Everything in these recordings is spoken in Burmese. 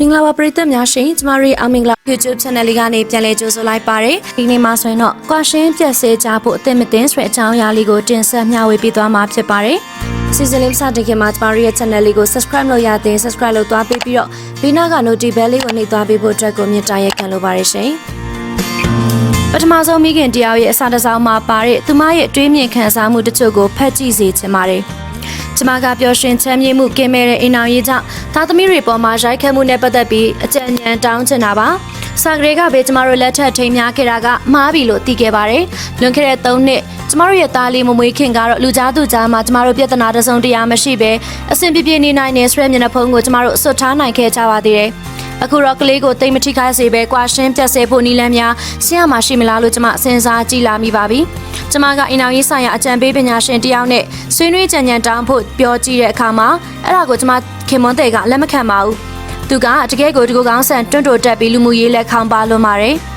မင်္ဂလာပါပရိသတ်များရှင်ကျမတို့ရဲ့အောင်မင်္ဂလာ YouTube Channel လေးကနေပြန်လည်ကြိုဆိုလိုက်ပါရစေဒီနေ့မှာဆိုရင်တော့ကွာရှင်းပြက်စေကြဖို့အသင့်မတင်ဆိုတဲ့အကြောင်းအရာလေးကိုတင်ဆက်မျှဝေပေးသွားမှာဖြစ်ပါတယ်စီစဉ်လေးစတင်ခင်မှာကျမတို့ရဲ့ channel လေးကို subscribe လုပ်ရတဲ့ subscribe လုပ်သွားပေးပြီးတော့ဘေးနားက notification bell လေးကိုနှိပ်သွားပေးဖို့အတွက်ကိုမြင့်တာရက်ခံလိုပါတယ်ရှင်ပထမဆုံးမိခင်တရားရဲ့အစာတစောင်းမှာပါတဲ့သူမရဲ့တွေးမြင်ခံစားမှုတချို့ကိုဖတ်ကြည့်စေချင်ပါတယ် ကျမကပျော်ရွှင်ချမ်းမြေ့မှုကင်းမဲ့တဲ့အိမ်အောင်ရေးကြောင့်သားသမီးတွေပေါ်မှာရိုက်ခတ်မှုနဲ့ပတ်သက်ပြီးအကြံဉာဏ်တောင်းချင်တာပါ။စာကလေးကပဲကျမတို့လက်ထပ်ထိမ်းများခဲ့တာကမှားပြီလို့သိခဲ့ပါတယ်။လွန်ခဲ့တဲ့၃နှစ်ကျမတို့ရဲ့သားလေးမမွေးခင်ကတော့လူကြားသူကြားမှာကျမတို့ပြဿနာတစ်စုံတစ်ရာမရှိဘဲအဆင်ပြေပြေနေနိုင်နေဆွဲမျက်နှာဖုံးကိုကျမတို့ဆွတ်ထားနိုင်ခဲ့ကြပါသေးတယ်။ အခုတော့ကလေးကိုတိတ်မထိခိုက်စေပဲကွာရှင်းပြတ်စေဖို့နီလန်းများဆင်းရမှာရှိမလားလို့ကျမစဉ်းစားကြည့်လာမိပါပြီ။ကျမကအိမ်အောင်ရေးဆိုင်ရာအကြံပေးပညာရှင်တယောက်နဲ့ဆွေးနွေးကြံကြံတောင်းဖို့ပြောကြည့်တဲ့အခါမှာအဲ့ဒါကိုကျမခင်မွန်တဲ့ကလက်မခံပါဘူး။သူကတကယ်ကိုဒီကိုကောင်းဆန်တွန့်တိုတက်ပြီးလူမှုရေးလက်ခေါင်းပါလွန်ပါတယ်။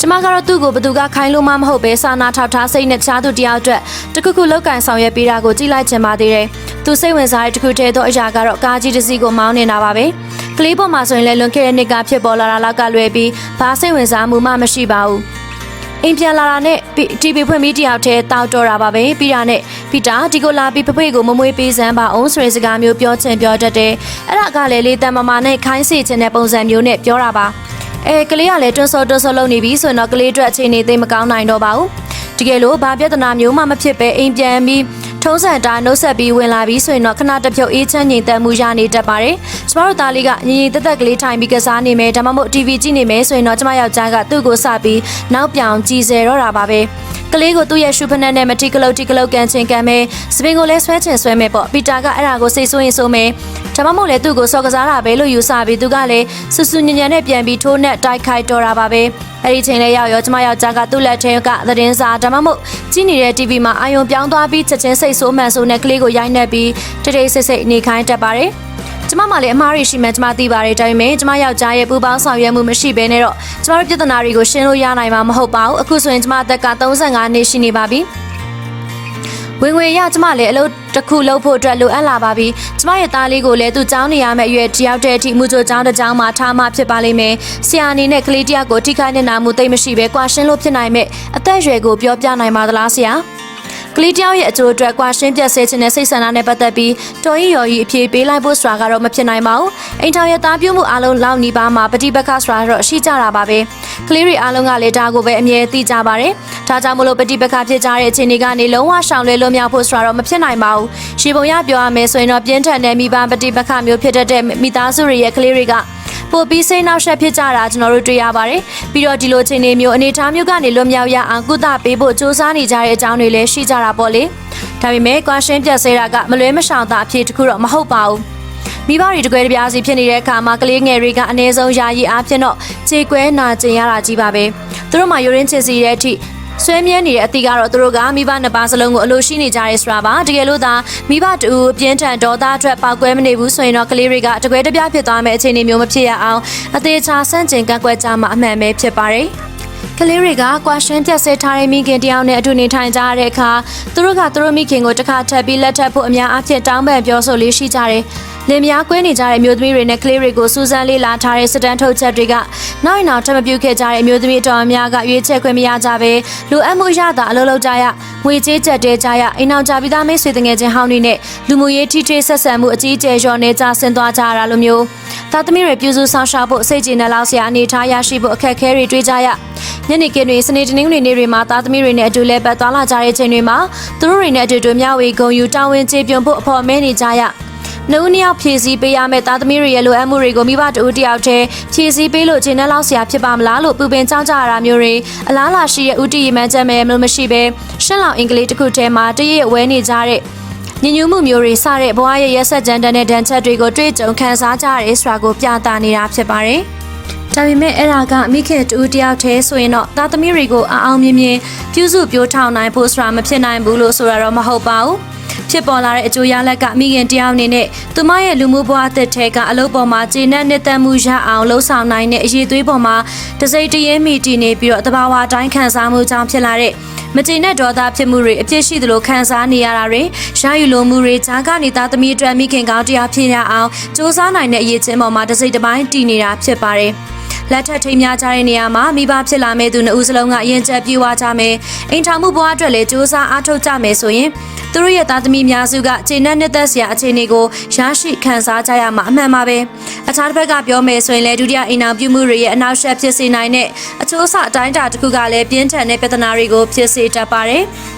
ကျမကတော့သူ့ကိုဘသူကခိုင်းလို့မှမဟုတ်ပဲစာနာထောက်ထားစိတ်နဲ့တခြားသူတယောက်အတွက်တခုခုလောက်ကန်ဆောင်ရွက်ပေးတာကိုကြည့်လိုက်ချင်ပါသေးတယ်။သူစိတ်ဝင်စားတဲ့တခုတည်းသောအရာကတော့ကားကြီးတစ်စီးကိုမောင်းနေတာပါပဲ။ကလေးပေါ်မှာဆိုရင်လည်းလွန်ခဲ့တဲ့နှစ်ကဖြစ်ပေါ်လာတာလောက်ကလွယ်ပြီးဘာစိတ်ဝင်စားမှုမှမရှိပါဘူး။အိမ်ပြန်လာတာနဲ့ TV ဖွင့်ပြီးတယောက်တည်းတောက်တော့တာပါပဲပြီးတာနဲ့ပီတာဒီကိုလာပြီးဖဖေကိုမမွေးပေးစမ်းပါအောင်ဆိုတဲ့စကားမျိုးပြောချင်ပြောတတ်တယ်။အဲ့ဒါကလည်းလေတန်မမာနဲ့ခိုင်းစေချင်တဲ့ပုံစံမျိုးနဲ့ပြောတာပါ။ အဲကလေးကလည်းတွန်းစောတွန်းစောလုပ်နေပြီဆိုရင်တော့ကလေးအတွက်အခြေအနေသိမကောင်းနိုင်တော့ပါဘူး။တကယ်လို့ဘာပြဿနာမျိုးမှမဖြစ်ပဲအိမ်ပြန်ပြီး ထုံးစံတိုင်းနှုတ်ဆက်ပြီးဝင်လာပြီးဆိုရင်တော့ခဏတစ်ဖြုတ်အေးချမ်းငြိမ်သက်မှုရနေတတ်ပါတယ်။ကျမတို့သားလေးကညီညီတက်တက်ကလေးထိုင်ပြီးကစားနေမယ်ဒါမှမဟုတ် TV ကြည့်နေမယ်ဆိုရင်တော့ကျမယောက်ျားကသူ့ကိုစပြီးနောက်ပြောင်ကြည်စဲတော့တာပါပဲ။ကလေးကိုသူ့ရဲ့ရှူဖနက်နဲ့မတီကလုတ်တီကလုတ်ကန်ချင်ကန်မယ်စပင်ကိုလည်းဆွဲချင်ဆွဲမယ်ပေါ့ပီတာကအဲ့ဒါကိုစိတ်ဆိုးရင်ဆိုမယ်ဒါမှမဟုတ်လေသူ့ကိုစော်ကစားတာပဲလို့ယူဆပြီးသူကလည်းဆူဆူညံ့ညံ့နဲ့ပြန်ပြီးထိုးနဲ့တိုက်ခိုက်တော့တာပါပဲအဲ့ဒီချိန်လေးရောက်ရောကျမယောက်ျားကသူ့လက်ထဲကသတင်းစာဒါမှမဟုတ်ကြည့်နေတဲ့ TV မှာအာယုံပြောင်းသွားပြီးချက်ချင်းစိတ်ဆိုးမှန်ဆိုးနဲ့ကလေးကိုရိုက်နှက်ပြီးတိတ်တိတ်ဆိတ်ဆိတ်နေခိုင်းတတ်ပါတယ်ကျမမလည်းအမားရရှိမှကျမသိပါတယ်ဒါပေမဲ့ကျမယောက်ျားရဲ့ပူပေါင်းဆောင်ရွက်မှုမရှိဘဲနဲ့တော့ကျမတို့ပြဿနာတွေကိုရှင်းလို့ရနိုင်မှာမဟုတ်ပါဘူးအခုဆိုရင်ကျမအသက်က35နှစ်ရှိနေပါပြီ ဝင်ဝင်ရကျမလည်းအလုပ်တစ်ခုလုပ်ဖို့အတွက်လိုအပ်လာပါပြီကျမရဲ့သားလေးကိုလည်းသူ့ကျောင်းနေရမယ့်အရွယ်တယောက်တည်းအထိမူချိုကျောင်းတစ်ကျောင်းမှာထားမှဖြစ်ပါလိမ့်မယ်ဆရာအနေနဲ့ကလေးတယောက်ကိုထိခိုက်နေတာမှုသိမ့်မရှိပဲကွာရှင်းလို့ဖြစ်နိုင်မဲ့အသက်အရွယ်ကိုပြောပြနိုင်ပါသလားဆရာ ကလေးတယောက်ရဲ့အကျိုးအတွက်ကွာရှင်းပြဆဲခြင်းနဲ့စိတ်ဆန္ဒနဲ့ပတ်သက်ပြီးတော်ရင်ရော်ကြီးအပြေပေးလိုက်ဖို့ဆိုတာကတော့မဖြစ်နိုင်ပါဘူး။အိမ်ထောင်ရဲ့တားပြုတ်မှုအလုံးလောက်နီးပါးမှာပဋိပက္ခဆိုတာတော့ရှိကြတာပါပဲ။ကလေးတွေအလုံးကလည်းဒါကိုပဲအမြဲသိကြပါတယ်။ဒါကြောင့်မလို့ပဋိပက္ခဖြစ်ကြတဲ့အခြေအနေကနေလုံးဝရှောင်လွဲလွတ်မြောက်ဖို့ဆိုတာတော့မဖြစ်နိုင်ပါဘူး။ရှေးပုံရပြောရမယ်ဆိုရင်တော့ပြင်းထန်တဲ့မိဘပဋိပက္ခမျိုးဖြစ်တတ်တဲ့မိသားစုတွေရဲ့ကလေးတွေက ပိုပြီးစိတ်နှောက်ယှက်ဖြစ်ကြတာကျွန်တော်တို့တွေ့ရပါတယ်။ပြီးတော့ဒီလိုချိန်တွေမျိုးအနေအထားမျိုးကနေလွတ်မြောက်ရအောင်ကုသပေးဖို့စူးစမ်းနေကြတဲ့အကြောင်းတွေလည်းရှိကြတာပေါ့လေ။ဒါပေမဲ့ကွာရှင်းပြတ်စေတာကမလွဲမရှောင်သာအဖြစ်တခုတော့မဟုတ်ပါဘူး။မိဘတွေတကွဲတပြားစီဖြစ်နေတဲ့အခါမှာကလေးငယ်တွေကအနည်းဆုံးယာယီအားဖြင့်တော့ခြေကွဲနာကျင်ရတာကြီးပါပဲ။သူတို့မှယူရင်းချစ်စီတဲ့အထိ ဆွဲမြဲနေတဲ့အသည့်ကတော့သူတို့ကမိဘနှစ်ပါးစလုံးကိုအလိုရှိနေကြရဲဆိုတာပါတကယ်လို့သာမိဘတူပြင်းထန်ဒေါသအတွက်ပောက်ကွဲမနေဘူးဆိုရင်တော့ကလေးတွေကတကွဲတပြားဖြစ်သွားမယ့်အခြေအနေမျိုးမဖြစ်ရအောင်အသေးချာဆန့်ကျင်ကန့်ကွက်ကြမှာအမှန်ပဲဖြစ်ပါတယ်ကလေးတွေကကွာရှင်းပြတ်ဆဲထားတဲ့မိခင်တယောက်နဲ့အတူနေထိုင်ကြရတဲ့အခါသူတို့ကသူတို့မိခင်ကိုတစ်ခါထပ်ပြီးလက်ထပ်ဖို့အများအပြားတောင်းပန်ပြောဆိုလေးရှိကြတယ် လင်မယားကွဲနေကြတဲ့မျိုးသမီးတွေနဲ့ကလေးတွေကိုစူးစမ်းလေးလာထားတဲ့စတန်ထုတ်ချက်တွေကနောက်နောက်ထပ်မပြုတ်ခဲ့ကြတဲ့မျိုးသမီးတော်များကရွေးချယ်ခွင့်မရကြပဲလိုအပ်မှုရတာအလုပ်လုပ်ကြရငွေကြေးကျက်တဲကြရအိမ်အောင်ကြပြီးသားမိတ်ဆွေတငယ်ချင်းဟောင်းတွေနဲ့လူမှုရေးထိထိဆက်ဆံမှုအကြီးအကျယ်လျော့နေကြဆင်းသွားကြရတာလိုမျိုးသားသမီးတွေပြုစုဆောင်ရှားဖို့စိတ်ကြည်နှလောက်စရာအနေထားရရှိဖို့အခက်အခဲတွေတွေ့ကြရညနေခင်းတွေစနေတနင်္ဂနွေနေ့တွေမှာသားသမီးတွေနဲ့အတူလဲပတ်သွားလာကြတဲ့ချိန်တွေမှာသူတို့တွေနဲ့အတူတူမျှဝေဂုံယူတာဝန်ကျေပွန်ဖို့အဖို့မဲနေကြရ နှုတ်နှစ်ယောက်ဖြည့်ဆည်းပေးရမယ့်သားသမီးတွေရဲ့လိုအပ်မှုတွေကိုမိဘတူတယောက်တည်းဖြည့်ဆည်းပေးလို့ခြေနှက်လောက်ဆရာဖြစ်ပါမလားလို့ပူပင်ကြောက်ကြရတာမျိုးတွေအလားလာရှိတဲ့ဥတီရမှန်းချက်မဲ့မလို့မရှိပဲရှင်းလောင်အင်္ဂလိပ်တစ်ခုတည်းမှာတရက်ဝဲနေကြတဲ့ညဉ့်ညူးမှုမျိုးတွေစတဲ့ဘဝရဲ့ရက်ဆက်ကြမ်းတမ်းတဲ့ဒဏ်ချက်တွေကိုတွေ့ကြုံခံစားကြရဲဆိုတာကိုပြသနေတာဖြစ်ပါတယ်။ဒါပေမဲ့အဲ့ဒါကမိခင်တူတယောက်တည်းဆိုရင်တော့သားသမီးတွေကိုအအောင်မြင်မြင်ပြုစုပြောထောင်နိုင်ဖို့ဆိုတာမဖြစ်နိုင်ဘူးလို့ဆိုတာတော့မဟုတ်ပါဘူး။ ဖြစ်ပေါ်လာတဲ့အကျိုးရလက်ကမိခင်တယောက်အနေနဲ့သူမရဲ့လူမှုဘဝအသက်ထဲကအလုပ်ပေါ်မှာကျေနပ်နှစ်သက်မှုရအောင်လှုံ့ဆော်နိုင်တဲ့အရေးသွေးပေါ်မှာတစိမ့်တရဲမိတည်နေပြီးတော့တဘာဝအတိုင်းခံစားမှုကြောင့်ဖြစ်လာတဲ့မကျေနပ်ဒေါသဖြစ်မှုတွေအပြစ်ရှိသလိုခံစားနေရတာတွေရယူလိုမှုတွေဂျာကနေသားသမီးအတွက်မိခင်ကောင်းတရားဖြစ်ရအောင်စူးစမ်းနိုင်တဲ့အရေးချင်းပေါ်မှာတစိမ့်တစ်ပိုင်းတည်နေတာဖြစ်ပါတယ်။ လက်ထပ်ထိမ်းများကြတဲ့နေရာမှာမိဘဖြစ်လာမဲ့သူနှစ်ဦးစလုံးကအရင်ချက်ပြေဝကြမယ်။အိမ်ထောင်မှုဘဝအတွက်လည်းစူးစမ်းအားထုတ်ကြမယ်ဆိုရင်သူတို့ရဲ့သားသမီးများစုကခြေနဲ့နှစ်သက်စရာအခြေအနေကိုရရှိခံစားကြရမှာအမှန်ပါပဲ။အခြားတစ်ဘက်ကပြောမယ်ဆိုရင်လည်းဒုတိယအိမ်အောင်ပြုမှုတွေရဲ့အနောက်ရှက်ဖြစ်စေနိုင်တဲ့အချိုးအဆအတိုင်းအတာတစ်ခုကလည်းပြင်းထန်တဲ့ပြဿနာတွေကိုဖြစ်စေတတ်ပါတယ်။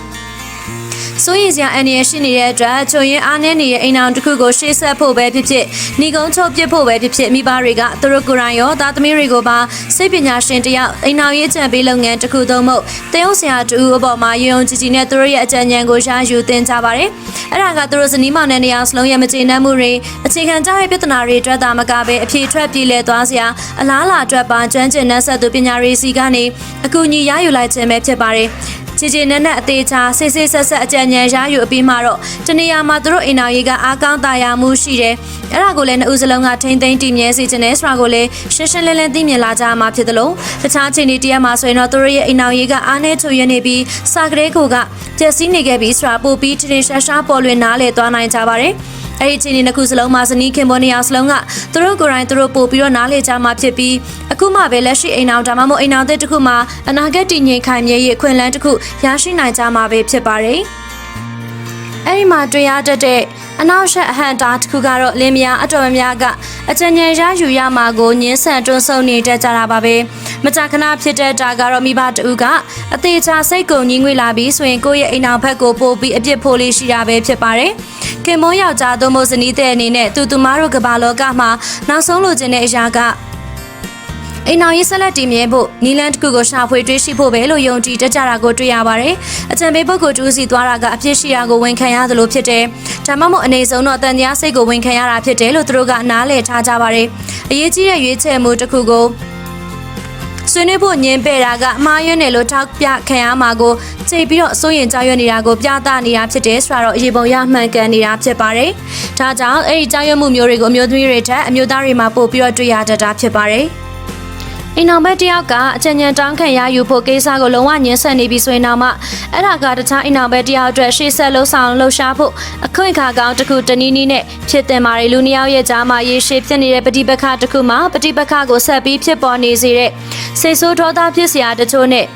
စိုးရင်စရာအန္တရာယ်ရှိနေတဲ့အတွက်ချုံရင်အားနည်းနေတဲ့အိမ်အောင်တစ်ခုကိုရှေ့ဆက်ဖို့ပဲဖြစ်ဖြစ်ညီကုန်းချုပ်ပစ်ဖို့ပဲဖြစ်ဖြစ်မိဘတွေကသူတို့ကိုယ်တိုင်ရောသားသမီးတွေကိုပါစိတ်ပညာရှင်တယောက်အိမ်အောင်ရေးကြံပေးလုပ်ငန်းတစ်ခုသုံးဖို့တဲဟုတ်ဆရာတူအပေါ်မှာယုံကြည်ကြည်နဲ့သူတို့ရဲ့အကြံဉာဏ်ကိုရယူသင်ကြပါတယ်။အဲ့ဒါကသူတို့ဇနီးမောင်နဲ့နေရာစလုံးရဲ့မကျေနပ်မှုတွေအခြေခံကြတဲ့ပြဿနာတွေအတွက်သာမကပဲအပြေထွက်ပြေးလဲသွားစရာအလားအလာအတွက်ပါကျွမ်းကျင်တဲ့ဆက်သူပညာရေးစီကနေအကူအညီရယူလိုက်ခြင်းပဲဖြစ်ပါတယ်။ ချီချီနက်နက်အသေးချာဆေးဆေးဆက်ဆက်အကြံဉာဏ်ရယူအပြီးမှတော့တနေရာမှာသူတို့အိမ်တော်ရေးကအားကောင်းတာယာမှုရှိတယ်။အဲ့ဒါကိုလည်းနှစ်ဦးစလုံးကထိမ့်သိမ့်တည်မြဲစေခြင်းနဲ့ဆိုတာကိုလည်းရှင်းရှင်းလင်းလင်းသိမြင်လာကြမှာဖြစ်တယ်လို့တခြားချိန်တွေတရက်မှာဆိုရင်တော့သူတို့ရဲ့အိမ်တော်ရေးကအားနဲ့ချုပ်ရနေပြီးစာကလေးကိုကပျက်စီးနေခဲ့ပြီးဆိုတာပို့ပြီးထင်ထင်ရှားရှားပေါ်လွင်နားလေသွားနိုင်ကြပါတယ်။ အဲ့ဒီအချိန်ဒီနှစ်ခုစလုံးမှာဇနီးခင်ပေါ်နေအောင်စလုံးကသူတို့ကိုယ်တိုင်သူတို့ပို့ပြီးတော့နားလေကြမှာဖြစ်ပြီးအခုမှပဲလက်ရှိအိမ်အောင်ဒါမှမဟုတ်အိမ်အောင်တဲ့တစ်ခုမှာအနာဂတ်တည်ငြိမ်ခိုင်မြဲရေးအခွင့်အလမ်းတစ်ခုရရှိနိုင်ကြမှာပဲဖြစ်ပါတယ်။အဲ့ဒီမှာတွေ့ရတတ်တဲ့အနောက်ရှက်အဟန်တာတစ်ခုကတော့လင်းမယားအတော်များများကအကြံဉာဏ်ရယူရမှာကိုညှင်းဆန်တွန်းဆုံနေတတ်ကြတာပါပဲ မကြာခဏဖြစ်တဲ့တာကတော့မိဘတူကအသေးချာစိတ်ကုန်ကြီးငွေလာပြီးဆိုရင်ကိုယ့်ရဲ့အိမ်အောင်ဘက်ကိုပို့ပြီးအပြစ်ဖို့လေးရှိတာပဲဖြစ်ပါတယ်ခင်မွန်းယောက်ျားသို့မဟုတ်ဇနီးတဲ့အနေနဲ့သူသူမတို့ကဘာလောကမှာနောက်ဆုံးလိုချင်တဲ့အရာကအိမ်အောင်ရေးဆက်လက်တည်မြဲဖို့နီလန်တစ်ခုကိုရှာဖွေတွေ့ရှိဖို့ပဲလို့ယုံကြည်တတ်ကြတာကိုတွေ့ရပါတယ်။အကြံပေးပုဂ္ဂိုလ်တူစီသွားတာကအဖြစ်ရှိရာကိုဝန်ခံရသလိုဖြစ်တယ်။ဒါမှမဟုတ်အနေဆုံးတော့တန်တရားစိတ်ကိုဝန်ခံရတာဖြစ်တယ်လို့သူတို့ကနားလည်ထားကြပါတယ်။အရေးကြီးတဲ့ရွေးချယ်မှုတစ်ခုကို ဆွေးနွေးဖို့ညင်ပယ်တာကအမှားယွင်းတယ်လို့ထောက်ပြခံရမှာကိုချိန်ပြီးတော့စိုးရင်ကြောက်ရွံ့နေတာကိုပြသနေတာဖြစ်တယ်ဆိုတော့အရေးပုံရမှန်ကန်နေတာဖြစ်ပါတယ်။ဒါကြောင့်အဲ့ဒီကြောက်ရွံ့မှုမျိုးတွေကိုအမျိုးသမီးတွေထက်အမျိုးသားတွေမှာပို့ပြီးတော့တွေ့ရတတ်တာဖြစ်ပါတယ်။ အိမ်အောင်ဘက်တယောက်ကအချင်ညံတောင်းခံရယူဖို့ကိစ္စကိုလုံးဝညှင်းဆန်နေပြီဆိုရင်တော့မှအဲ့ဒါကတခြားအိမ်အောင်ဘက်တယောက်အတွက်ရှေ့ဆက်လှုပ်ဆောင်လှုပ်ရှားဖို့အခွင့်အခါကောင်းတစ်ခုတနည်းနည်းနဲ့ဖြစ်တင်မာရီလူနှစ်ယောက်ရဲ့ကြားမှာရေရှည်ဖြစ်နေတဲ့ပဋိပက္ခတစ်ခုမှာပဋိပက္ခကိုဆက်ပြီးဖြစ်ပေါ်နေစေတဲ့စိတ်ဆိုးဒေါသဖြစ်စရာတချို့နဲ့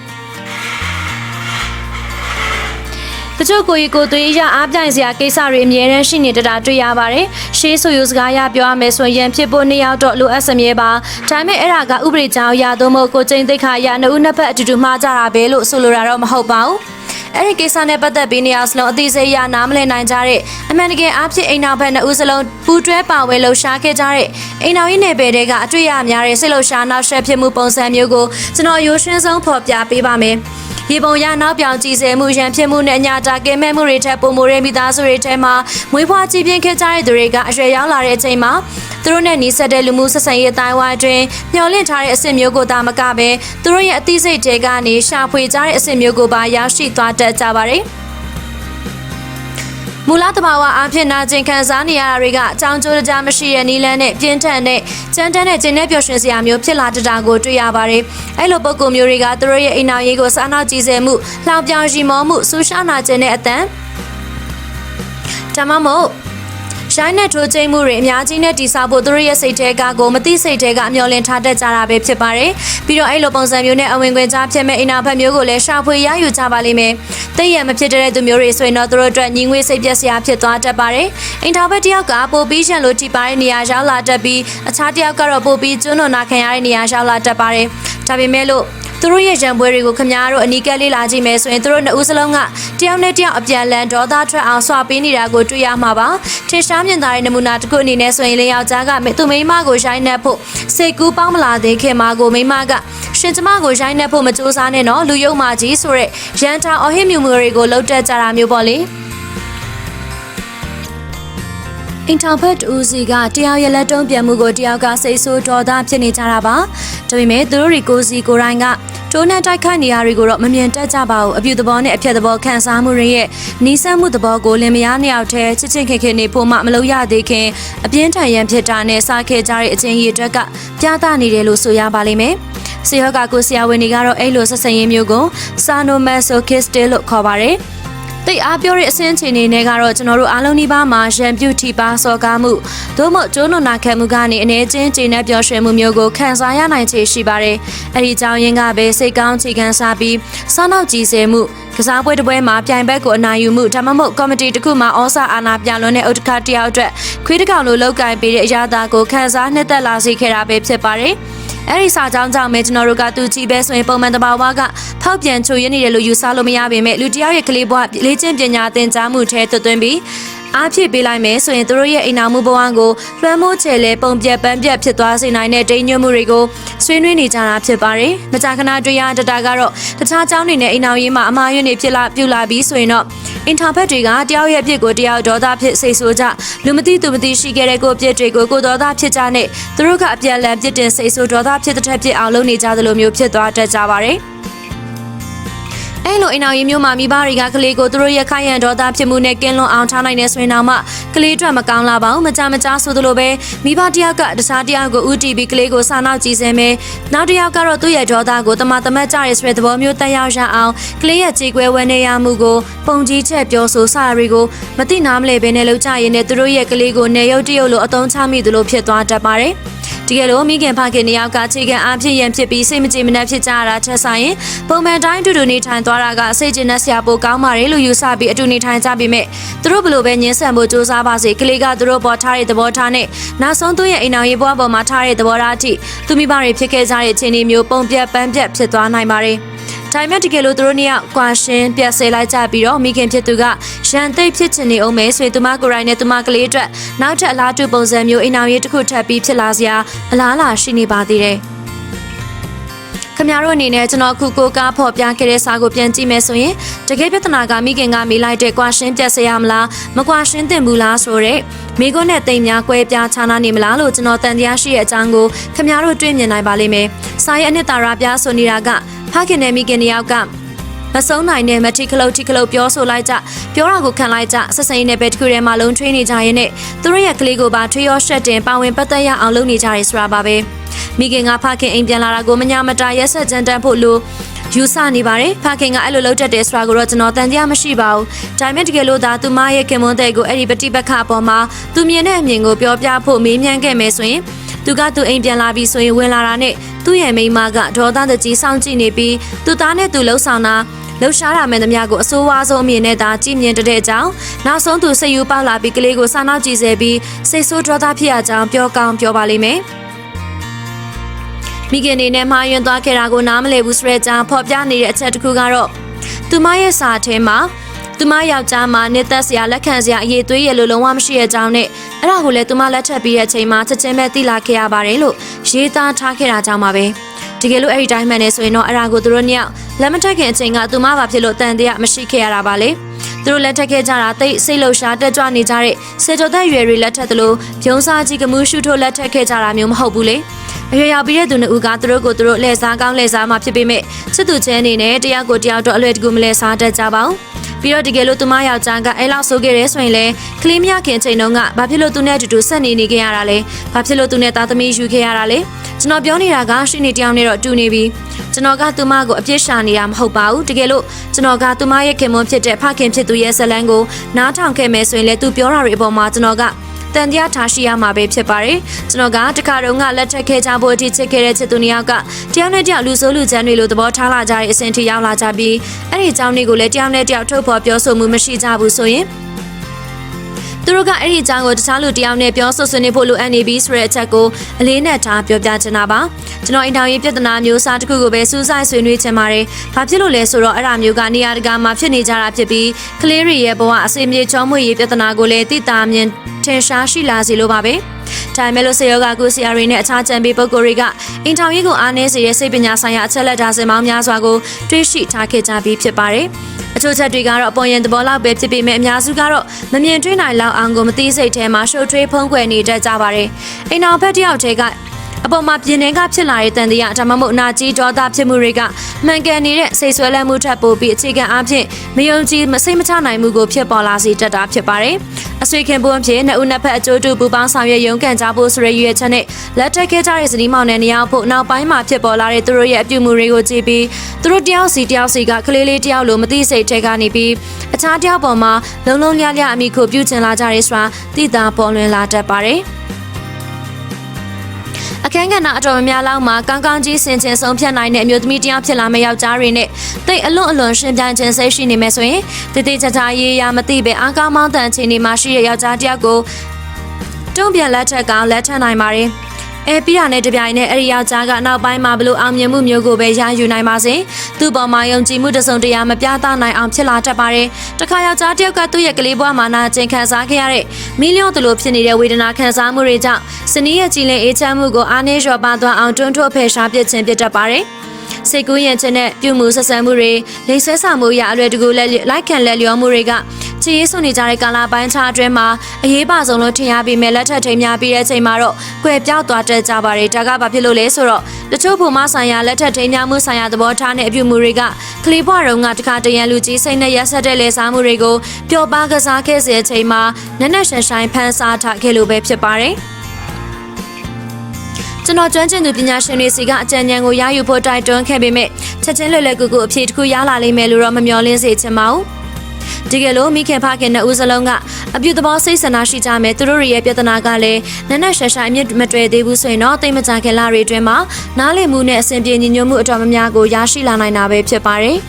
တချို့ကိုရီကိုသွေးရအားပြိုင်စရာကိစ္စတွေအများရန်ရှိနေတာတွေ့ရပါတယ်။ရှေးဆိုယူစကားရပြောရမယ်ဆိုရင်ဖြစ်ဖို့နှစ်ယောက်တော့လိုအပ်စမြဲပါ။ဒါပေမဲ့အဲ့ဒါကဥပဒေကြောင်းရသို့မဟုတ်ကိုကျင်းသိက္ခာရနှစ်ဦးနှစ်ဖက်အတူတူမှားကြတာပဲလို့ဆိုလိုတာတော့မဟုတ်ပါဘူး။အဲ့ဒီကိစ္စနဲ့ပတ်သက်ပြီးနေရာစလုံးအသေးစိတ်ရနားမလည်နိုင်ကြတဲ့အမှန်တကယ်အားဖြင့်အိမ်နောက်ဘက်နှစ်ဦးစလုံးပူတွဲပါဝဲလှူရှားခဲ့ကြတဲ့အိမ်နောက်ရင်းနယ်ပယ်တွေကအတွေ့အများတဲ့စိတ်လှူရှားနောက်ဆက်ဖြစ်မှုပုံစံမျိုးကိုကျွန်တော်ရိုးရှင်းဆုံးဖော်ပြပေးပါမယ်။ ရေပုံရနောက်ပြောင်ကြည်စဲမှုရန်ဖြစ်မှုနဲ့အညာတာကဲမဲ့မှုတွေထက်ပုံမိုးတဲ့မိသားစုတွေထဲမှာမွေးဖွားကြည်ပြင်းခဲ့ကြတဲ့သူတွေကအရွယ်ရောက်လာတဲ့အချိန်မှာသူတို့နဲ့နှီးဆက်တဲ့လူမှုဆက်ဆံရေးအတိုင်းဝိုင်းတွင်မျှော်လင့်ထားတဲ့အဆင့်မျိုးကိုသာမကပဲသူတို့ရဲ့အသိစိတ်တွေကနေရှာဖွေကြတဲ့အဆင့်မျိုးကိုပါရောက်ရှိသွားတတ်ကြပါတယ်။ မူလတဘာဝအဖြစ်နာကျင်ခံစားနေရတာတွေကအကြောင်းကျိုးကြမရှိတဲ့နီလန်းနဲ့ပြင်းထန်တဲ့ကြမ်းတမ်းတဲ့ကျင်းတဲ့ပျော်ရွှင်စရာမျိုးဖြစ်လာတတာကိုတွေ့ရပါတယ်။အဲ့လိုပုံကူမျိုးတွေကသူတို့ရဲ့အိမ်အောင်ရေးကိုစားနောက်ကြည့်စဲမှုလှောင်ပြောင်ရီမောမှုဆူရှာနာခြင်းတဲ့အတန်ဒါမှမဟုတ် ရိုင်းနဲ့ထိုးချိန်မှုတွေအများကြီးနဲ့တိဆောက်ဖို့သူတို့ရဲ့စိတ်ထဲကကိုမသိစိတ်ထဲကအမျော်လင့်ထားတတ်ကြတာပဲဖြစ်ပါတယ်။ပြီးတော့အဲ့လိုပုံစံမျိုးနဲ့အဝင်ခွင့်ကြားဖြစ်မဲ့အိနာဖက်မျိုးကိုလည်းရှာဖွေရယူကြပါလိမ့်မယ်။သိရမဖြစ်တဲ့သူမျိုးတွေဆိုရင်တော့သူတို့အတွက်ညီငွေစိတ်ပြက်စရာဖြစ်သွားတတ်ပါတယ်။အိမ်ထောင်ဘက်တစ်ယောက်ကပိုပြီးရှန်လို့ထိပါတဲ့နေရာရောက်လာတတ်ပြီးအခြားတစ်ယောက်ကတော့ပိုပြီးကျွန်းတော်နာခံရတဲ့နေရာရောက်လာတတ်ပါတယ်။ဒါပေမဲ့လို့ သူတို့ရဲ့ရံပွဲတွေကိုခမားတို့အနီးကပ်လေးလာကြည့်မယ်ဆိုရင်သူတို့နှစ်ဦးစလုံးကတယောက်နဲ့တယောက်အပြန်လန်ဒေါသထွက်အောင်ဆွပေးနေတာကိုတွေ့ရမှာပါထင်ရှားမြင်သာတဲ့နမူနာတစ်ခုအနေနဲ့ဆိုရင်လေယောက်ျားကသူ့မိန်းမကိုရိုင်းနှက်ဖို့စိတ်ကူးပေါင်းမလာသေးခင်မှာကိုမိန်းမကရှင်ကျမကိုရိုင်းနှက်ဖို့မကြိုးစားနဲ့နော်လူယုံမာကြီးဆိုတဲ့ရန်တာအဟစ်မြူမှုတွေကိုလှုပ်တက်ကြတာမျိုးပေါ့လေ အင်တာဖက်ဦးစီကတယောက်ရဲ့လက်တုံးပြန်မှုကိုတယောက်ကစိတ်ဆိုးဒေါသဖြစ်နေကြတာပါဒါပေမဲ့သူတို့တွေကိုစီကိုရိုင်းကတိုးနှံတိုက်ခိုက်နေရတွေကိုတော့မမြင်တတ်ကြပါဘူးအပြူသဘောနဲ့အဖြတ်သဘောခံစားမှုတွေရဲ့နီးစပ်မှုသဘောကိုလင်မယားနှစ်ယောက်တည်းချစ်ချင်းခင်ခင်နေဖို့မှမလုပ်ရသေးခင်အပြင်းထန်ရန်ဖြစ်တာနဲ့စားခဲ့ကြတဲ့အချင်းကြီးအတွက်ကပြသနေတယ်လို့ဆိုရပါလိမ့်မယ်ဆေယောဂါကိုဆရာဝန်တွေကတော့အဲ့လိုဆက်ဆံရေးမျိုးကိုစာနိုမက်ဆိုခစ်စတယ်လို့ခေါ်ပါတယ် တိတ်အားပြောတဲ့အဆင့်အခြေအနေနဲ့ကတော့ကျွန်တော်တို့အားလုံးဒီပါမှာရန်ပြုထိပါစော်ကားမှုသို့မဟုတ်ကျိုးနုံနာခံမှုကနေအနေချင်းကျေနပ်ပျော်ရွှင်မှုမျိုးကိုခံစားရနိုင်ခြေရှိပါတယ်။အဲဒီကြောင့်ရင်းကပဲစိတ်ကောင်းချေခံစားပြီးစောနောက်ကြည်စဲမှုကစားပွဲတစ်ပွဲမှာပြိုင်ဘက်ကိုအနိုင်ယူမှုဒါမှမဟုတ်ကော်မတီတစ်ခုမှာဩစာအာဏာပြလွန်တဲ့ဥက္ကဋ္ဌတယောက်အတွက်ခွေးတစ်ကောင်လိုလောက်ကင်ပေးတဲ့အရာသာကိုခံစားနှစ်သက်လာစေခဲ့တာပဲဖြစ်ပါတယ်။ အဲ့ဒီစာကြောင်းကြောင့်ပဲကျွန်တော်တို့ကသူကြည့်ပဲဆိုရင်ပုံမှန်တဘာဝကဖောက်ပြန်ချိုရနေတယ်လို့ယူဆလို့မရပါပဲလူတယောက်ရဲ့ကလေးဘဝလေ့ကျင့်ပညာသင်ကြားမှုထဲသွတ်သွင်းပြီး အားဖြစ်ပေးလိုက်မယ်ဆိုရင်တို့ရဲ့အိမ်နာမှုဘဝကိုလွှမ်းမိုးချယ်လဲပုံပြက်ပန်းပြက်ဖြစ်သွားစေနိုင်တဲ့ဒိညွတ်မှုတွေကိုဆွေးနွေးနေကြတာဖြစ်ပါတယ်။မကြာခဏတွေ့ရတတာကတော့တခြားเจ้าတွေနဲ့အိမ်နာရေးမှာအမှားယွင်းတွေဖြစ်လာပြူလာပြီးဆိုရင်တော့အင်တာဘက်တွေကတယောက်ရဲ့အဖြစ်ကိုတယောက်ဒေါသဖြစ်စိတ်ဆိုးကြလူမသိသူမသိရှိခဲ့တဲ့ကိုအပြစ်တွေကိုကိုဒေါသဖြစ်ကြနဲ့သူတို့ကအပြန်အလှန်ပြစ်တင်စိတ်ဆိုးဒေါသဖြစ်တဲ့ထက်ဖြစ်အောင်လုပ်နေကြသလိုမျိုးဖြစ်သွားတတ်ကြပါတယ်။ အဲ့လိုအိမ်အောင်ရီမျိုးမှာမိဘတွေကကလေးကိုသူတို့ရဲ့ခိုင်ရန်ဒေါသဖြစ်မှုနဲ့ကင်းလွန်အောင်ထားနိုင်တဲ့ဆိုရင်တော့မှကလေးအတွက်မကောင်းလာပါဘူးမကြမကြားဆိုသလိုပဲမိဘတယောက်ကတခြားတယောက်ကိုဥတီပြီးကလေးကိုစာနောက်ကြည့်စင်းမယ်နောက်တစ်ယောက်ကတော့သူ့ရဲ့ဒေါသကိုတမတမတ်ကြရဲဆိုတဲ့သဘောမျိုးတက်ရောက်ရအောင်ကလေးရဲ့ကြေကွဲဝဲနေရမှုကိုပုံကြီးချက်ပြောဆိုစာတွေကိုမသိနားမလဲဘဲနဲ့လောက်ကြရင်လည်းသူတို့ရဲ့ကလေးကိုနေရုပ်တရုပ်လိုအသုံးချမိသလိုဖြစ်သွားတတ်ပါတယ်တကယ်လို့မိခင်ဖခင်နှစ်ယောက်ကခြေခံအားဖြင့်ရန်ဖြစ်ပြီးစိတ်မကြည်မနှက်ဖြစ်ကြရတာချက်ဆိုင်ရင်ပုံမှန်တိုင်းအတူတူနေထိုင်သွားတာကစိတ်ကျဉ်နဲ့ဆရာပိုကောင်းပါတယ်လို့ယူဆပြီးအတူနေထိုင်ကြပြီးမြဲသူတို့ဘလို့ပဲညှင်းဆန်ဖို့စူးစမ်းပါစေကလေးကသူတို့ပေါ်ထားတဲ့သဘောထားနဲ့နောက်ဆုံးသူ့ရဲ့အိမ်အောင်ရေးဘွားပေါ်မှာထားတဲ့သဘောထားအထိသူမိဘတွေဖြစ်ခဲ့ကြတဲ့အခြေအနေမျိုးပုံပြက်ပန်းပြက်ဖြစ်သွားနိုင်ပါတယ်ဒါပေမဲ့တကယ်လို့သူတို့နှစ်ယောက်ကွာရှင်းပြက်ဆဲလိုက်ကြပြီးတော့မိခင်ဖြစ်သူကရန်သိပ်ဖြစ်ချင်နေအောင်မဲဆွေသူမကိုယ်တိုင်နဲ့သူမကလေးအတွက်နောက်ထပ်အလားတူပုံစံမျိုးအိမ်အောင်ရေးတစ်ခုထပ်ပြီးဖြစ်လာစရာအလားအလာရှိနေပါသေးတယ်။ ခင်ဗျားတို့အနေနဲ့ကျွန်တော်အခုကိုကားဖော်ပြခဲ့တဲ့စာကိုပြန်ကြည့်မယ်ဆိုရင်တကယ်ပြဿနာကမိခင်ကမိလိုက်တဲ့ကွာရှင်းပြတ်စေရမလားမကွာရှင်းသင့်ဘူးလားဆိုတော့မိခွန်းနဲ့တိမ်များကွဲပြားခြားနားနေမလားလို့ကျွန်တော်တန်တရားရှိတဲ့အကြောင်းကိုခင်ဗျားတို့တွေ့မြင်နိုင်ပါလိမ့်မယ်။စာရဲ့အနှစ်သာရပြဆိုနေတာကဖခင်နဲ့မိခင်တယောက်ကမဆုံးနိုင်တဲ့မထီခလုတ်ထီခလုတ်ပြောဆိုလိုက်ကြပြောတာကိုခံလိုက်ကြဆက်စိန်နဲ့ပဲတစ်ခုတည်းမှာလုံးထွေးနေကြရင်နဲ့သူတို့ရဲ့ကလေးကိုပါထွေးရောရှက်တင်ပါဝင်ပတ်သက်ရအောင်လုပ်နေကြရဲဆိုတာပါပဲ မိခင်ကဖခင်အိမ်ပြန်လာတာကိုမညာမတာရက်ဆက်ကြမ်းတမ်းဖို့လို့ယူဆနေပါတယ်ဖခင်ကအဲ့လိုလုပ်တတ်တယ်ဆိုတာကိုတော့ကျွန်တော်တန်တရားမရှိပါဘူးဒါပေမဲ့တကယ်လို့သာသူမရဲ့ခင်မွန်းတဲ့ကိုအဲ့ဒီပฏิပတ်ခအပေါ်မှာသူမြင်တဲ့အမြင်ကိုပြောပြဖို့မေးမြန်းခဲ့မယ်ဆိုရင်သူကသူအိမ်ပြန်လာပြီဆိုရင်ဝင်လာတာနဲ့သူ့ရဲ့မိန်းမကဒေါသတကြီးစောင့်ကြည့်နေပြီးသူသားနဲ့သူလှုပ်ဆောင်တာလှူရှားတာမဲ့သမျှကိုအဆိုးဝါးဆုံးအမြင်နဲ့သာကြည်မြင်တဲ့အကြောင်းနောက်ဆုံးသူစိတ်ယူပေါက်လာပြီးကလေးကိုစာနောက်ကြည့်စေပြီးစိတ်ဆိုးဒေါသဖြစ်ရကြောင်းပြောကောင်းပြောပါလိမ့်မယ် မိခင်နေနဲ့မှားယွင်းသွားခဲ့တာကိုနားမလည်ဘူးဆိုတဲ့အကြောင်းဖော်ပြနေတဲ့အချက်တစ်ခုကတော့သူမရဲ့စာထဲမှာသူမယောက်ျားမှာနေသက်စရာလက်ခံစရာအရေးသွေးရလို့လုံးဝမရှိတဲ့အကြောင်းနဲ့အဲ့ဒါကိုလည်းသူမလက်ထပ်ပြီးတဲ့အချိန်မှာချက်ချင်းပဲသိလာခဲ့ရပါတယ်လို့ရေးသားထားခဲ့တာကြောင့်ပါပဲတကယ်လို့အဲ့ဒီတိုင်းမှန်နေဆိုရင်တော့အဲ့ဒါကိုသူတို့ညောက်လက်မထက်ခင်အချိန်ကသူမဘာဖြစ်လို့တန်တရားမရှိခဲ့ရတာပါလေသူတို့လက်ထက်ခဲ့ကြတာတိတ်စိတ်လှုပ်ရှားတက်ကြွနေကြတဲ့စေတောသက်ရွယ်တွေလက်ထက်သလိုပြုံးစားကြီးကမှုရှုထိုးလက်ထက်ခဲ့ကြတာမျိုးမဟုတ်ဘူးလေ အရွယ်ရောက်ပြီးတဲ့သူနှစ်ဦးကသူတို့ကိုသူတို့လှည့်စားကောင်းလှည့်စားမှဖြစ်ပေမဲ့ချစ်သူချင်းအနေနဲ့တယောက်ကိုတယောက်တော့အလွယ်တကူမလဲစားတတ်ကြပါဘူးပြီးတော့တကယ်လို့သူမယောက်ျားကအဲ့လောက်ဆိုခဲ့ရဲဆိုရင်လေကလေးမရခင်ချိန်တုန်းကဘာဖြစ်လို့သူနဲ့အတူတူဆက်နေနေခဲ့ရတာလဲဘာဖြစ်လို့သူနဲ့သားသမီးယူခဲ့ရတာလဲကျွန်တော်ပြောနေတာကရှိနေတယောက်နဲ့တော့တူနေပြီကျွန်တော်ကသူမကိုအပြစ်ရှာနေတာမဟုတ်ပါဘူးတကယ်လို့ကျွန်တော်ကသူမရဲ့ခင်မွန်းဖြစ်တဲ့ဖခင်ဖြစ်သူရဲ့ဇလန်းကိုနားထောင်ခဲ့မယ်ဆိုရင်လေသူပြောတာတွေအပေါ်မှာကျွန်တော်က တန်တရားထားရှိရမှာပဲဖြစ်ပါတယ်ကျွန်တော်ကတခါတုန်းကလက်ထပ်ခဲ့ကြဖို့အထိချစ်ခဲ့တဲ့ချစ်သူနှစ်ယောက်ကတယောက်နဲ့တယောက်လူဆိုးလူချမ်းတွေလိုသဘောထားလာကြတဲ့အဆင့်ထိရောက်လာကြပြီးအဲ့ဒီအကြောင်းတွေကိုလည်းတယောက်နဲ့တယောက်ထုတ်ဖော်ပြောဆိုမှုမရှိကြဘူးဆိုရင် သူတို့ကအဲ့ဒီအကြောင်းကိုတခြားလူတယောက်နဲ့ပြောဆိုဆွေးနွေးဖို့လိုအပ်နေပြီဆိုတဲ့အချက်ကိုအလေးနက်ထားပြောပြချင်တာပါကျွန်တော်အင်တာဗျူးပြဿနာမျိုးစားတစ်ခုကိုပဲစူးစိုက်ဆွေးနွေးချင်ပါတယ်ဘာဖြစ်လို့လဲဆိုတော့အဲ့ဒါမျိုးကနေရာတကာမှာဖြစ်နေကြတာဖြစ်ပြီးကလေးတွေရဲ့ဘဝအစီအမြေချောမွေရေးပြဿနာကိုလည်းသိတာမြင်ထင်ရှားရှိလာစေလိုပါပဲဒါမဲ့လို့ဆေယောဂကုဆရာတွေနဲ့အခြားကြံပေးပုဂ္ဂိုလ်တွေကအင်တာဗျူးကိုအားနည်းစေတဲ့စိတ်ပညာဆိုင်ရာအချက်လက်ဒါစင်ပေါင်းများစွာကိုတွေ့ရှိထားခဲ့ကြပြီးဖြစ်ပါတယ်။ အချို့ချက်တွေကတော့အပေါ်ရင်သဘောလောက်ပဲဖြစ်ပေမဲ့အများစုကတော့မမြင်တွေ့နိုင်လောက်အောင်ကိုမသိစိတ်ထဲမှာရှုပ်ထွေးဖုံးကွယ်နေတတ်ကြပါတယ်။အိမ်တော်ဖက်တယောက်တည်းက အပေါ်မှာပြင်းနေတာဖြစ်လာတဲ့တန်တရားဒါမှမဟုတ်နာကြီးဒေါသဖြစ်မှုတွေကမှန်ကန်နေတဲ့စိတ်ဆွဲလန်းမှုထပ်ပို့ပြီးအခြေခံအဖြစ်မယုံကြည်မစိတ်မချနိုင်မှုကိုဖြစ်ပေါ်လာစေတတ်တာဖြစ်ပါတယ်။အဆွေခင်ပွန်းဖြစ်နှစ်ဦးနှစ်ဖက်အကျိုးတူပူပေါင်းဆောင်ရွက်ရုံးကန်ကြဖို့ဆိုရရည်ရွယ်ချက်နဲ့လက်ထက်ခဲ့ကြတဲ့ဇနီးမောင်နှံနေရာဖို့နောက်ပိုင်းမှာဖြစ်ပေါ်လာတဲ့သူတို့ရဲ့အပြုအမူတွေကိုကြည့်ပြီးသူတို့တယောက်စီတယောက်စီကကလေးလေးတယောက်လိုမသိစိတ်ထဲကနေပြီးအခြားတယောက်ပေါ်မှာလုံလုံလျလျအမိကိုပြုချင်လာကြရဲဆိုတာသိတာပေါ်လွင်လာတတ်ပါတယ်။ အခန်းကဏ္ဍအတော်များများလောက်မှာကောင်းကောင်းကြီးဆင်ခြင်ဆုံးဖြတ်နိုင်တဲ့အမျိုးသမီးတစ်ယောက်ဖြစ်လာမယ့်ယောက်ျားတွေနဲ့တိတ်အလွန်အလွန်ရှင်ပြိုင်ခြင်းစိတ်ရှိနေမယ်ဆိုရင်တည်တည်ချာချာရေးရမသိပဲအားကောင်းမောင်းတန်ခြင်းတွေမှာရှိတဲ့ယောက်ျားတစ်ယောက်ကိုတုံ့ပြန်လက်ထက်ကလက်ထပ်နိုင်ပါတယ်။ အဲပြီးရတဲ့တပြိုင်နက်အဲ့ဒီယောက်ျားကနောက်ပိုင်းမှာဘလို့အောင်မြင်မှုမျိုးကိုပဲရယူနိုင်ပါစေ။သူ့ပေါ်မှာယုံကြည်မှုတစ်စုံတရာမပြသနိုင်အောင်ဖြစ်လာတတ်ပါတယ်။တခါယောက်ျားတစ်ယောက်ကသူ့ရဲ့ကလေးဘဝမှာနာကျင်ခံစားခဲ့ရတဲ့မီလီယံတလို့ဖြစ်နေတဲ့ဝေဒနာခံစားမှုတွေကြောင့်စနီးရဲ့ကြည်လင်အေးချမ်းမှုကိုအားနည်းလျော့ပါသွားအောင်တွန်းထုတ်ဖယ်ရှားပစ်ခြင်းဖြစ်တတ်ပါတယ်။ စိတ်ကူးရင်ခြင်းနဲ့ပြုမှုဆက်ဆံမှုတွေလိမ့်ဆဲဆာမှုရအလွယ်တကူလက်လိုက်ခံလက်လျောမှုတွေကချီရေးဆွနေကြတဲ့ကာလာပိုင်းခြားအတွင်းမှာအရေးပါဆုံးလို့ထင်ရပြီးမဲ့လက်ထပ်ထိန်များပြီးတဲ့အချိန်မှာတော့ကွယ်ပြောက်သွားတတ်ကြပါတယ်ဒါကဘာဖြစ်လို့လဲဆိုတော့တချို့ပုံမဆိုင်ရာလက်ထပ်ထိန်များမှုဆိုင်ရာသဘောထားနဲ့အပြုမှုတွေကကလေးဘွားတုန်းကတခါတရံလူကြီးစိတ်နဲ့ရက်ဆက်တဲ့လေစားမှုတွေကိုပျော်ပါကစားခဲ့စေတဲ့အချိန်မှာနက်နက်ရှန်ဆိုင်ဖန်ဆာထားခဲ့လို့ပဲဖြစ်ပါတယ် ကျွန်တော်ကျွမ်းကျင်သူပညာရှင်တွေစီကအကြံဉာဏ်ကိုရယူဖို့တိုက်တွန်းခဲ့ပေမဲ့ချက်ချင်းလွယ်လွယ်ကူကူအဖြေတစ်ခုရလာလိမ့်မယ်လို့တော့မမျှော်လင့်စေချင်ပါဘူး။ဒီကလို့မိခင်ဖခင်နဲ့ဦးစလုံးကအပြုသဘောစိတ်ဆန္ဒရှိကြမယ်သူတို့ရဲ့ပြဿနာကလည်းနက်နက်ရှာရှာအမြင့်မတွေ့သေးဘူးဆိုရင်တော့တိတ်မကြခင်လာတွေအတွင်းမှာနားလည်မှုနဲ့အဆင်ပြေညီညွတ်မှုအတော်များများကိုရရှိလာနိုင်တာပဲဖြစ်ပါတယ်။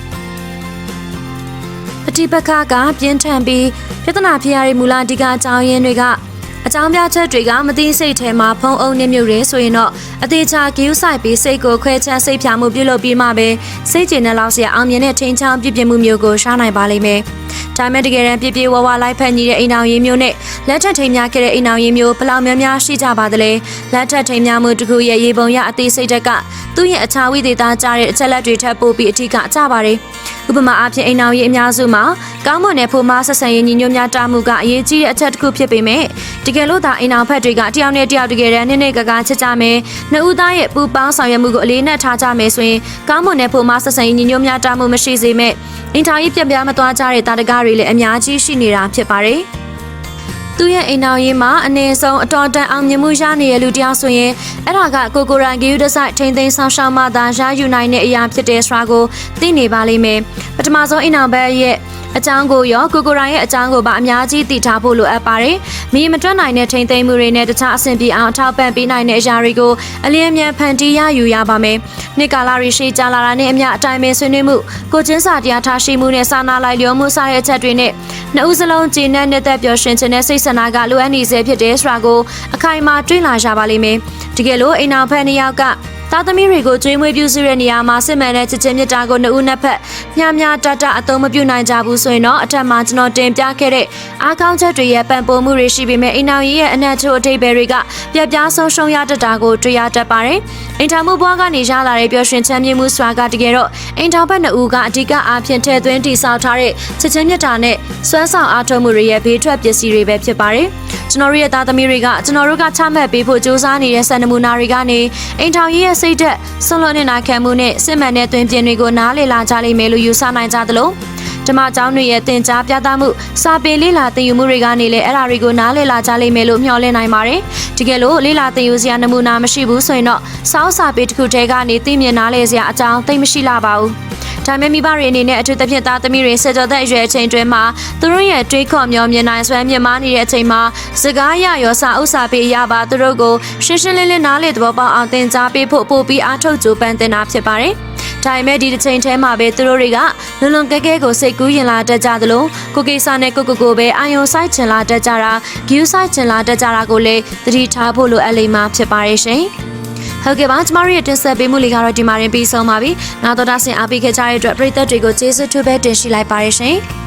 ပฏิပက္ခကပြင်းထန်ပြီးပြဿနာဖြစ်ရတဲ့မူလအဓိကအကြောင်းရင်းတွေကအ ကြောင်းပြချက်တွေကမသိစိတ်ထဲမှာဖုံးအုပ်နေမြုပ်ရဲဆိုရင်တော့အသေးချာဂယူးဆိုင်ပြီးစိတ်ကိုခွဲချမ်းစိတ်ဖြာမှုပြုလုပ်ပြီးမှပဲစိတ်ကျေနပ်လောက်စရာအောင်မြင်တဲ့ထိန်ချောင်းပြည့်ပြည့်မှုမျိုးကိုရှားနိုင်ပါလိမ့်မယ်။ဒါမဲ့တကယ်တမ်းပြည့်ပြည့်ဝဝလိုက်ဖက်ညီတဲ့အိမ်အောင်ရင်းမျိုးနဲ့လက်ထက်ထိန်များခဲ့တဲ့အိမ်အောင်ရင်းမျိုးဘလောက်များများရှိကြပါသလဲ။လက်ထက်ထိန်များမှုတစ်ခုရဲ့ရေပုံရအသေးစိတ်တက်ကသူ့ရဲ့အခြားဝိသေသကြားတဲ့အချက်လက်တွေထပ်ပို့ပြီးအထီးကကြပါတယ်။ဥပမာအားဖြင့်အိမ်အောင်ရေးအများစုမှာကောင်းမွန်တဲ့ဖို့မဆက်ဆံရေးညီညွတ်များတာမှုကအရေးကြီးတဲ့အချက်တစ်ခုဖြစ်ပေမဲ့တကယ်လို့သာအိမ်အောင်ဖက်တွေကတယောက်နဲ့တယောက်တကယ်တမ်းနဲ့နဲ့ကကချစ်ကြမယ်နှစ်ဦးသားရဲ့ပူပေါင်းဆောင်ရွက်မှုကိုအလေးနက်ထားကြမယ်ဆိုရင်ကောင်းမွန်တဲ့ဖို့မဆက်ဆံရေးညီညွတ်များတာမှုမရှိစေမဲ့အိမ်ထောင်ရေးပြက်ပြားမသွားကြတဲ့တာတကားတွေလည်းအများကြီးရှိနေတာဖြစ်ပါတယ် သူ့ရဲ့အိမ်တော်ရေးမှာအနည်းဆုံးအတော်တန်အောင်မြင်မှုရနေတဲ့လူတယောက်ဆိုရင်အဲ့ဒါကကိုကိုရိုင်းဂီယူဒဆိုင်ထိန်သိမ်းဆောင်ရှောက်မှသာရယူနိုင်တဲ့အရာဖြစ်တဲ့ဆိုတာကိုသိနေပါလိမ့်မယ်ပထမဆုံးအိမ်တော်ဘက်ရဲ့အကြောင်းကိုရောကိုကိုရိုင်းရဲ့အကြောင်းကိုပါအများကြီးသိထားဖို့လိုအပ်ပါတယ်။မိမတွက်နိုင်တဲ့ထိန်သိမ်းမှုတွေနဲ့တခြားအဆင်ပြေအောင်အထောက်ပံ့ပေးနိုင်တဲ့အရာတွေကိုအလင်းအမြန်ဖန်တီးရယူရပါမယ်။နှစ်ကာလရီရှိကြလာတာနဲ့အမျှအတိုင်းပင်ဆွေးနွေးမှုကိုချင်းစာတရားထားရှိမှုနဲ့စာနာလိုက်လျောမှုစတဲ့အချက်တွေနဲ့နှစ်ဦးစလုံးကြည်နက်နေတဲ့ပျော်ရွှင်ခြင်းနဲ့စိတ်ဆန္ဒကလိုအပ်နေစေဖြစ်တဲ့ဆိုတာကိုအခိုင်အမာတွေးလာရပါလိမ့်မယ်။တကယ်လို့အိမ်အောင်ဖက်နှစ်ယောက်က သားသမီးတွေကိုကျွေးမွေးပြုစုတဲ့နေရာမှာစစ်မှန်တဲ့ချစ်ချင်းမြတ်တာကိုနှစ်ဦးနှစ်ဖက်ညှများတတအသုံးမပြုနိုင်ကြဘူးဆိုရင်တော့အထက်မှာကျွန်တော်တင်ပြခဲ့တဲ့အားကောင်းချက်တွေရဲ့ပံ့ပိုးမှုတွေရှိပေမဲ့အိမ်အောင်ကြီးရဲ့အနက်ချို့အထိပ္ပယ်တွေကပြက်ပြားဆုံးရှုံးရတတ်တာကိုတွေ့ရတတ်ပါတယ်။အိမ်ထောင်မှုဘွားကနေရလာတဲ့ပျော်ရွှင်ချမ်းမြေ့မှုစွာကတကယ်တော့အိမ်ထောင်ဘက်နှစ်ဦးကအဓိကအားဖြင့်ထည့်သွင်းတည်ဆောက်ထားတဲ့ချစ်ချင်းမြတ်တာနဲ့စွမ်းဆောင်အားထုတ်မှုတွေရဲ့ဘေးထွက်ပစ္စည်းတွေပဲဖြစ်ပါတယ်။ကျွန်တော်တို့ရဲ့သားသမီးတွေကကျွန်တော်တို့ကချမှတ်ပေးဖို့စူးစမ်းနေတဲ့စံနမူနာတွေကနေအိမ်ထောင်ကြီးရဲ့စိတ်သက်ဆွလွန်နေတာခံမှုနဲ့စစ်မှန်တဲ့သွင်ပြင်တွေကိုနားလည်လာကြလိမ့်မယ်လို့ယူဆနိုင်ကြသလိုဓမ္မကျောင်းတွေရဲ့သင်ကြားပြသမှုစာပေလေးလာသင်ယူမှုတွေကနေလည်းအဲ့ဒါတွေကိုနားလည်လာကြလိမ့်မယ်လို့မျှော်လင့်နိုင်ပါတယ်။တကယ်လို့လေးလာသင်ယူစရာနမူနာမရှိဘူးဆိုရင်တော့စောင်းစာပေတစ်ခုတည်းကနေသိမြင်နားလည်စရာအကြောင်းသိမရှိလာပါဘူး။ ဒါမဲ့မိဘတွေအနေနဲ့အထူးသဖြင့်သားသမီးတွေဆက်ကြောတဲ့အရွယ်အချိန်တွင်မှာသူတို့ရဲ့တွေးခေါ်မျှော်မြင်နိုင်စွမ်းမြင်မာနေတဲ့အချိန်မှာစကားရရောစာဥစ္စာပေးရပါသူတို့ကိုရှင်းရှင်းလင်းလင်းနားလေသဘောပေါက်အောင်သင်ကြားပေးဖို့ပို့ပြီးအားထုတ်ကြိုးပမ်းတင်တာဖြစ်ပါတယ်။ဒါပေမဲ့ဒီတစ်ချိန်ထဲမှာပဲသူတို့တွေကလွန်လွန်ကဲကဲကိုစိတ်ကူးရင်လာတတ်ကြသလိုကိုကိစ္စနဲ့ကိုကိုကိုပဲအာယုံဆိုင်ချင်လာတတ်ကြတာဂယူးဆိုင်ချင်လာတတ်ကြတာကိုလည်းသတိထားဖို့လိုအပ်လိမ့်မှာဖြစ်ပါရဲ့ရှင်။ ဟုတ်ကဲ့ပါကျမတို့ရဲ့တင်ဆက်ပေးမှုလေးကတော့ဒီမှာရင်ပြီးဆုံးပါပြီ။နောက်တော့ဒါဆင်အားပေးခဲ့ကြတဲ့အတွက်ပရိသတ်တွေကိုကျေးဇူးထူးပဲတင်ရှိလိုက်ပါရရှင်။